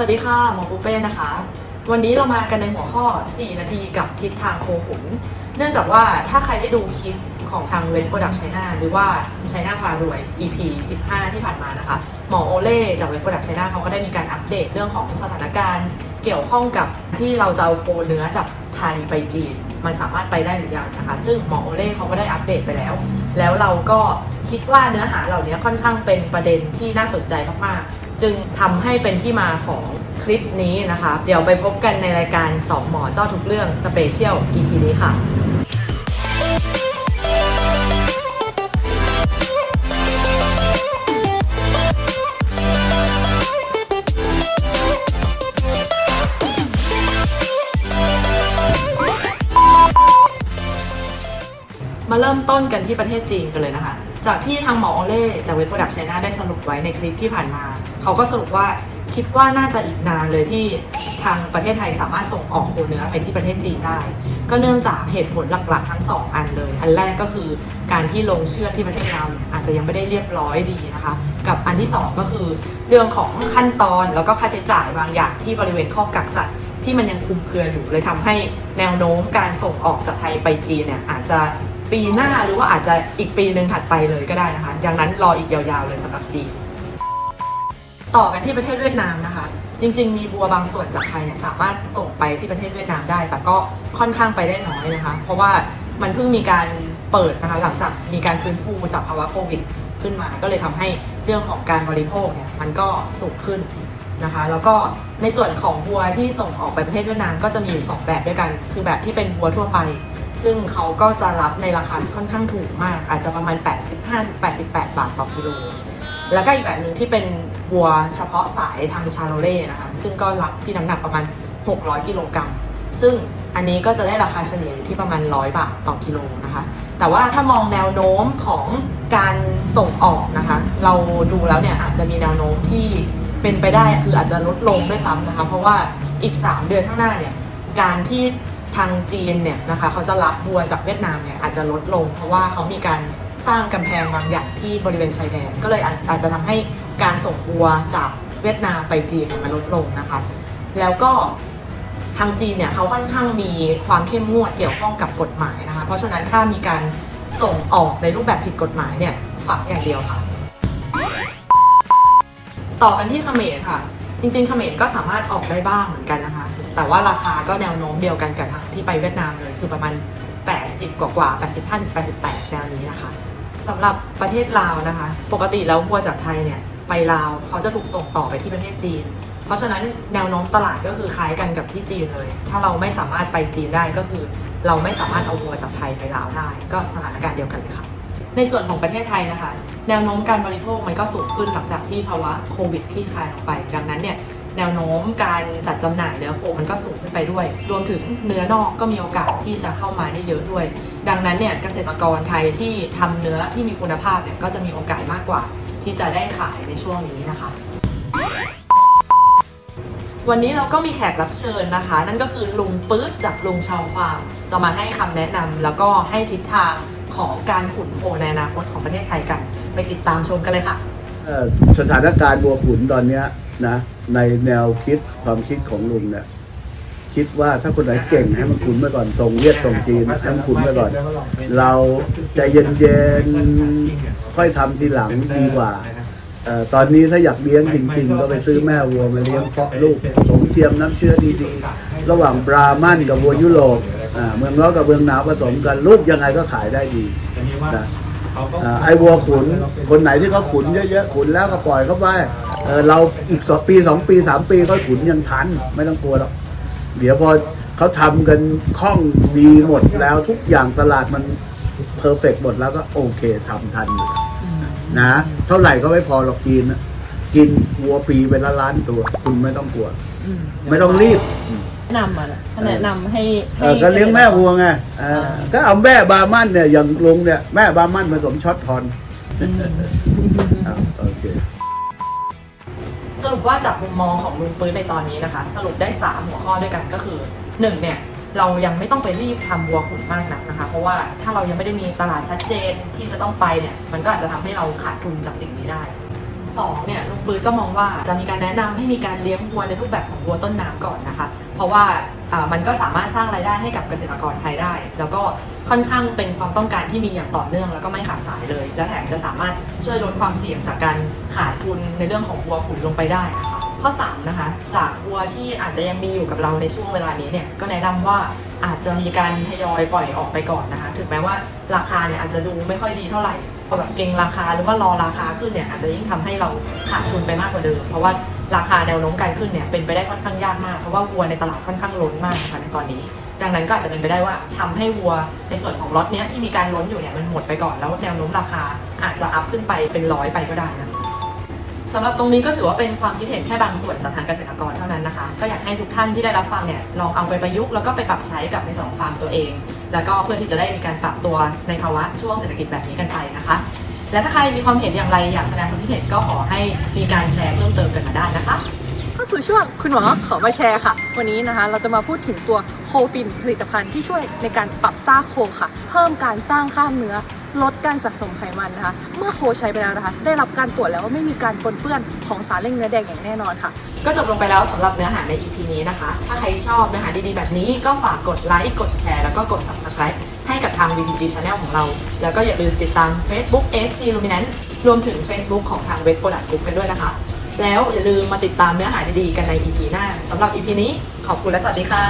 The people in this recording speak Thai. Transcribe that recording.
สวัสดีค่ะ หมอปูเป้นะคะ วันนี้เรามากันในหัวข้อ 4 นาทีกับทิศทางโคขุน เนื่องจากว่าถ้าใครได้ดูคลิปของทางเว็บโปรดักชัยนาหรือว่าชัยนาพารวย EP 15 ที่ผ่านมานะคะ หมอโอเล่จากเว็บโปรดักชัยนาเขาก็ได้มีการอัปเดตเรื่องของสถานการณ์ เกี่ยวข้องกับที่เราจะเอาโคเนื้อจากไทยไปจีน มันสามารถไปได้หรือยังนะคะ ซึ่งหมอโอเล่เขาก็ได้อัปเดตไปแล้ว แล้วเราก็คิดว่าเนื้อหาเหล่านี้ค่อนข้างเป็นประเด็นที่น่าสนใจมากๆ จึงทำให้เป็นที่มาของคลิปนี้นะคะ เดี๋ยวไปพบกันในรายการ2หมอเจ้าทุกเรื่องสเปเชียล EP นี้ค่ะมาเริ่มต้นกันที่ประเทศจีนกันเลยนะคะ จากที่ทางหมอโอเล่จากเว็บโปรดักชัยนาได้สรุปไว้ในคลิปที่ผ่านมา เขาก็สรุปว่าคิดว่าน่าจะอีกนานเลยที่ทางประเทศไทยสามารถส่งออกโคเนื้อไปที่ประเทศจีนได้ ก็เนื่องจากเหตุผลหลักๆ ทั้งสองอันเลย อันแรกก็คือการที่ลงเชื่อที่ประเทศเราอาจจะยังไม่ได้เรียบร้อยดีนะคะ กับอันที่สองก็คือเรื่องของขั้นตอนแล้วก็ค่าใช้จ่ายบางอย่างที่บริเวณข้อกักสัตว์ที่มันยังคุมเครืออยู่เลยทำให้แนวโน้มการส่งออกจากไทยไปจีนเนี่ยอาจจะปีหน้าหรือว่าอาจจะอีกปีหนึ่งถัดไปเลยก็ได้นะคะดังนั้นรออีกยาวๆเลยสำหรับจีน ต่อกันที่ประเทศเวียดนามนะคะ จริง ๆ มีบัวบางส่วนจากไทยเนี่ยสามารถส่งไปที่ประเทศเวียดนามได้ แต่ก็ค่อนข้างไปได้น้อยนะคะ เพราะว่ามันเพิ่งมีการเปิดนะคะหลังจากมีการฟื้นฟูจากภาวะโควิดขึ้นมา ก็เลยทำให้เรื่องของการบริโภคเนี่ยมันก็สูงขึ้นนะคะ แล้วก็ในส่วนของบัวที่ส่งออกไปประเทศเวียดนามก็จะมีอยู่สองแบบด้วยกัน คือแบบที่เป็นบัวทั่วไป ซึ่งเขาก็จะรับในราคาค่อนข้างถูกมาก อาจจะประมาณ 85-88 บาทต่อกิโล แล้วก็อีกแบบหนึ่งที่เป็นวัวเฉพาะสายทางชาโลเล่นะคะ ซึ่งก็รับที่น้ำหนักประมาณ 600 กิโลกรัม ซึ่งอันนี้ก็จะได้ราคาเฉลี่ยอยู่ที่ประมาณ 100 บาทต่อกิโลนะคะ แต่ว่าถ้ามองแนวโน้มของการส่งออกนะคะ เราดูแล้วเนี่ยอาจจะมีแนวโน้มที่เป็นไปได้คืออาจจะลดลงด้วยซ้ำนะคะ เพราะว่าอีก 3 เดือนข้างหน้าเนี่ย การที่ทางจีนเนี่ยนะคะเขาจะรับบัวจากเวียดนามเนี่ยอาจจะลดลง เพราะว่าเขามีการ สร้างกำแพงบางอย่างที่บริเวณชายแดน ก็เลยอาจจะทำให้การส่งบัวจากเวียดนามไปจีนมันลดลงนะคะแล้วก็ทางจีนเนี่ยเขาค่อนข้างมีความเข้มงวดเกี่ยวข้องกับกฎหมายนะคะ เพราะฉะนั้นถ้ามีการส่งออกในรูปแบบผิดกฎหมายเนี่ยฝังอย่างเดียวค่ะ ต่อกันที่เขมรค่ะ จริงๆเขมรก็สามารถออกได้บ้างเหมือนกันนะคะ แต่ว่าราคาก็แนวโน้มเดียวกันกับที่ไปเวียดนามเลย คือประมาณ 80 กว่ากว่า85 88แนวนี้นะคะ สำหรับประเทศลาวนะคะ ปกติแล้ววัวจากไทยเนี่ยไปลาวเขาจะถูกส่งต่อไปที่ประเทศจีน เพราะฉะนั้นแนวโน้มตลาดก็คือคล้ายกันกับที่จีนเลย ถ้าเราไม่สามารถไปจีนได้ก็คือ เราไม่สามารถเอาวัวจากไทยไปลาวได้ ก็สถานการณ์เดียวกันเลยค่ะ ในส่วนของประเทศไทยนะคะ แนวโน้มการบริโภคมันก็สูงขึ้นหลังจากที่ภาวะโควิดคลี่คลายออกไป ดังนั้นเนี่ย แนวโน้มการจัดจำหน่ายเนื้อโคมันก็สูงขึ้นไปด้วย รวมถึงเนื้อนอกก็มีโอกาสที่จะเข้ามาได้เยอะด้วย ดังนั้นเนี่ยเกษตรกรไทยที่ทำเนื้อที่มีคุณภาพเนี่ยก็จะมีโอกาสมากกว่า ที่จะได้ขายในช่วงนี้นะคะ วันนี้เราก็มีแขกรับเชิญนะคะ นั่นก็คือลุงปื๊ดจากลุงชาวฟาร์มจะมาให้คำแนะนำแล้วก็ให้ทิศทางของการขุนโคในอนาคตของประเทศไทยกัน ไปติดตามชมกันเลยค่ะสถานการณ์บัวขุนตอนนี้นะ ในแนวคิดความคิดของลุงเนี่ยคิดว่าถ้าคนไหนเก่งให้มันขุนไปก่อนส่งเวียดส่งจีนให้มันขุนไปก่อน เราใจเย็นๆค่อยทำทีหลังดีกว่าตอนนี้ถ้าอยากเลี้ยงจริงๆ ก็ไปซื้อแม่วัวมาเลี้ยงเพาะลูกสมเทียมน้ำเชื้อดีๆ ระหว่างบราหมันกับวัวยุโรปเมืองร้อนกับเมืองหนาวผสมกันลูกยังไงก็ขายได้ดีนะ อ่าไอ้วัวขุน คนไหนที่เขาขุนเยอะๆขุนแล้วก็ปล่อยเขาไปเออเราอีกสองปีสองปีสามปีก็ขุนยังทันไม่ต้องกลัวหรอกเดี๋ยวพอเขาทำกันคล่องดีหมดแล้วทุกอย่างตลาดมันเพอร์เฟกหมดแล้วก็โอเคทำทันอยู่นะ เท่าไหร่ก็ไม่พอหรอกกินนะกินวัวปีเป็นละล้านตัว คุณไม่ต้องกลัว ไม่ต้องรีบ แนะนำมานะแนะนำให้เออก็เลี้ยงแม่วัวไงเออก็เอาแม่บาร์มันเนี่ยอย่างลุงเนี่ยแม่บาร์มันผสมช็อตทอนอ่าโอเค สรุปว่าจากมุมมองของลุงปื้นในตอนนี้นะคะ สรุปได้ 3 หัวข้อด้วยกันก็คือ 1 เนี่ย เรายังไม่ต้องไปรีบทำวัวขุนมากนักนะคะ เพราะว่าถ้าเรายังไม่ได้มีตลาดชัดเจนที่จะต้องไปเนี่ย มันก็อาจจะทำให้เราขาดทุนจากสิ่งนี้ได้ 2เนี่ยลุงปืนก็มองว่าจะมีการแนะนำให้มีการเลี้ยงวัวในรูปแบบของวัวต้นน้ำก่อนนะคะ เพราะว่ามันก็สามารถสร้างรายได้ให้กับเกษตรกรไทยได้ แล้วก็ค่อนข้างเป็นความต้องการที่มีอย่างต่อเนื่อง แล้วก็ไม่ขาดสายเลย และแถมจะสามารถช่วยลดความเสี่ยงจากการขาดทุนในเรื่องของวัวขุนลงไปได้นะคะข้อ3นะคะจากวัวที่อาจจะยังมีอยู่กับเราในช่วงเวลานี้เนี่ยก็แนะนำว่าอาจจะมีการทยอยปล่อยออกไปก่อนนะคะ ถึงแม้ว่าราคาเนี่ยอาจจะดูไม่ค่อยดีเท่าไหร่ พอแบบเก็งราคาหรือว่ารอราคาขึ้นเนี่ยอาจจะยิ่งทำให้เราขาดทุนไปมากกว่าเดิม เพราะว่าราคาแนวโน้มการขึ้นเนี่ยเป็นไปได้ค่อนข้างยากมากเพราะว่าวัวในตลาดค่อนข้างล้นมากนะคะในตอนนี้ ดังนั้นก็อาจจะเป็นไปได้ว่าทำให้วัวในส่วนของล็อตเนี้ยที่มีการล้นอยู่เนี่ยมันหมดไปก่อนแล้วแนวโน้มราคาอาจจะอัพขึ้นไปเป็นร้อยไปก็ได้นะสำหรับตรงนี้ก็ถือว่าเป็นความคิดเห็นแค่บางส่วนจากทางเกษตรกรเท่านั้นนะคะ ก็อยากให้ทุกท่านที่ได้รับฟังเนี่ยลองเอาไปประยุกต์แล้วก็ไปปรับใช้กับในส่องฟาร์มตัวเอง แล้วก็เพื่อที่จะได้มีการปรับตัวในภาวะช่วงเศรษฐกิจแบบนี้กันไปนะคะ และถ้าใครมีความเห็นอย่างไรอยากแสดงความคิดเห็นก็ขอให้มีการแชร์เพิ่มเติมกันมาได้นะคะเข้าสู่ช่วงคุณหมอขอมาแชร์ค่ะ วันนี้นะคะเราจะมาพูดถึงตัวโคฟินผลิตภัณฑ์ที่ช่วยในการปรับสร้างโคค่ะ เพิ่มการสร้างกล้ามเนื้อ ลดการสะสมไขมันนะคะ เมื่อโคใช้ไปแล้วนะคะ ได้รับการตรวจแล้วว่าไม่มีการปนเปื้อนของสารเร่งเนื้อแดงอย่างแน่นอนค่ะ ก็จบลงไปแล้วสำหรับเนื้อหาใน EP นี้นะคะ ถ้าใครชอบเนื้อหาดีๆแบบนี้ก็ฝากกดไลค์กดแชร์แล้วก็กด subscribe ให้กับทาง VTG Channel ของเรา แล้วก็อย่าลืมติดตาม Facebook SP Luminance รวมถึง Facebook ของทาง Web Product Group กันด้วยนะคะ แล้วอย่าลืมมาติดตามเนื้อหาดีๆกันใน EP หน้าสำหรับ EP นี้ขอบคุณและสวัสดีค่ะ